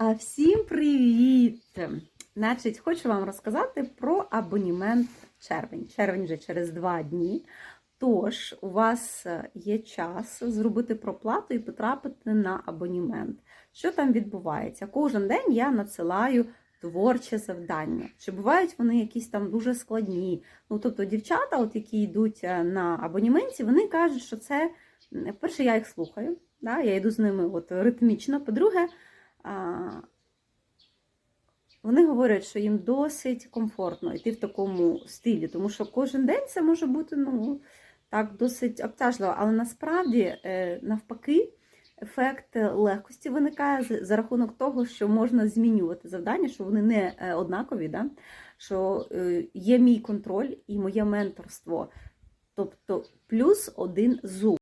А всім привіт! Значить, хочу вам розказати про абонімент червень. Червень вже через два дні. Тож, у вас е, є час зробити проплату і потрапити на абонімент. Що там відбувається? Кожен день я надсилаю творче завдання. Чи бувають вони якісь там дуже складні? Ну, тобто, дівчата, от які йдуть е, на абоніменті, вони кажуть, що це, перше, я їх слухаю, да? я йду з ними от, ритмічно. По-друге, вони говорять, що їм досить комфортно йти в такому стилі, тому що кожен день це може бути ну, так досить обтяжливо. Але насправді, е, навпаки, ефект легкості виникає за рахунок того, що можна змінювати завдання, що вони не е, однакові, да? що е, є мій контроль і моє менторство. Тобто плюс один зуб.